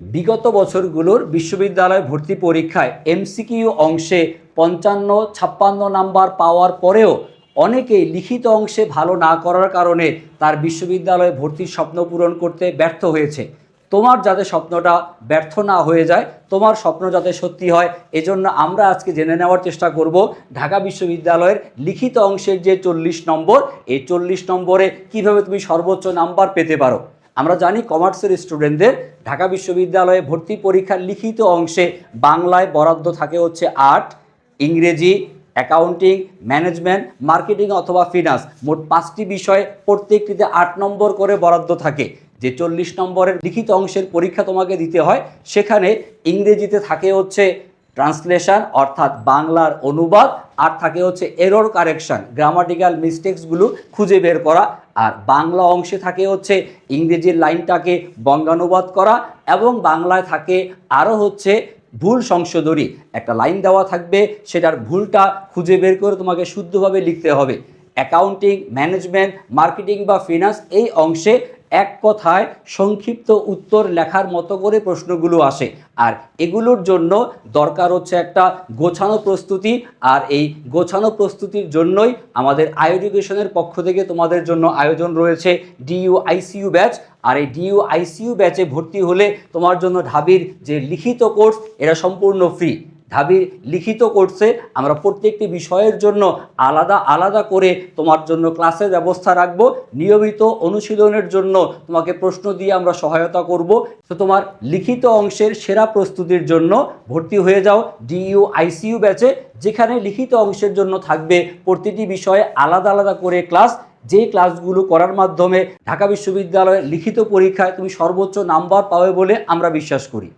বিগত বছরগুলোর বিশ্ববিদ্যালয় ভর্তি পরীক্ষায় এমসিকিউ অংশে পঞ্চান্ন, ছাপ্পান্ন নাম্বার পাওয়ার পরেও অনেকেই লিখিত অংশে ভালো না করার কারণে তার বিশ্ববিদ্যালয়ে ভর্তির স্বপ্ন পূরণ করতে ব্যর্থ হয়েছে। তোমার যাতে স্বপ্নটা ব্যর্থ না হয়ে যায়, তোমার স্বপ্ন যাতে সত্যি হয়, এজন্য আমরা আজকে জেনে নেওয়ার চেষ্টা করব ঢাকা বিশ্ববিদ্যালয়ের লিখিত অংশের যে চল্লিশ নম্বর, এই চল্লিশ নম্বরে কীভাবে তুমি সর্বোচ্চ নাম্বার পেতে পারো। আমরা জানি কমার্সের স্টুডেন্টদের ঢাকা বিশ্ববিদ্যালয়ে ভর্তি পরীক্ষার লিখিত অংশে বাংলায় বরাদ্দ থাকে হচ্ছে আর্ট, ইংরেজি, অ্যাকাউন্টিং, ম্যানেজমেন্ট, মার্কেটিং অথবা ফিনান্স। মোট পাঁচটি বিষয়ে প্রত্যেকটিতে আট নম্বর করে বরাদ্দ থাকে। যে চল্লিশ নম্বরের লিখিত অংশের পরীক্ষা তোমাকে দিতে হয়, সেখানে ইংরেজিতে থাকে হচ্ছে ট্রান্সলেশন অর্থাৎ বাংলার অনুবাদ আর থাকে হচ্ছে এরর কারেকশন গ্রামাটিক্যাল মিস্টেক্সগুলো খুঁজে বের করা আর বাংলা অংশে থাকে হচ্ছে ইংরেজির লাইনটাকে বঙ্গানুবাদ করা এবং বাংলায় থাকে আরও হচ্ছে ভুল সংশোধনী। একটা লাইন দেওয়া থাকবে, সেটার ভুলটা খুঁজে বের করে তোমাকে শুদ্ধভাবে লিখতে হবে। অ্যাকাউন্টিং ম্যানেজমেন্ট মার্কেটিং বা ফিনান্স এই অংশে এক কথায় সংক্ষিপ্ত উত্তর লেখার মতো করে প্রশ্নগুলো আসে। আর এগুলোর জন্য দরকার হচ্ছে একটা গোছানো প্রস্তুতি। আর এই গোছানো প্রস্তুতির জন্যই আমাদের আইএডুকেশনের পক্ষ থেকে তোমাদের জন্য আয়োজন রয়েছে ডিইউ আইসিইউ ব্যাচ। আর এই ডিইউ আইসিইউ ব্যাচে ভর্তি হলে তোমার জন্য ঢাবির যে লিখিত কোর্স, এটা সম্পূর্ণ ফ্রি। ঢাবির লিখিত কোর্সে আমরা প্রত্যেকটি বিষয়ের জন্য আলাদা আলাদা করে তোমার জন্য ক্লাসের ব্যবস্থা রাখব। নিয়মিত অনুশীলনের জন্য তোমাকে প্রশ্ন দিয়ে আমরা সহায়তা করব। তো তোমার লিখিত অংশের সেরা প্রস্তুতির জন্য ভর্তি হয়ে যাও ডিইউ আইসিইউ ব্যাচে, যেখানে লিখিত অংশের জন্য থাকবে প্রতিটি বিষয়ে আলাদা আলাদা করে ক্লাস। যে ক্লাসগুলো করার মাধ্যমে ঢাকা বিশ্ববিদ্যালয়ের লিখিত পরীক্ষায় তুমি সর্বোচ্চ নাম্বার পাবে বলে আমরা বিশ্বাস করি।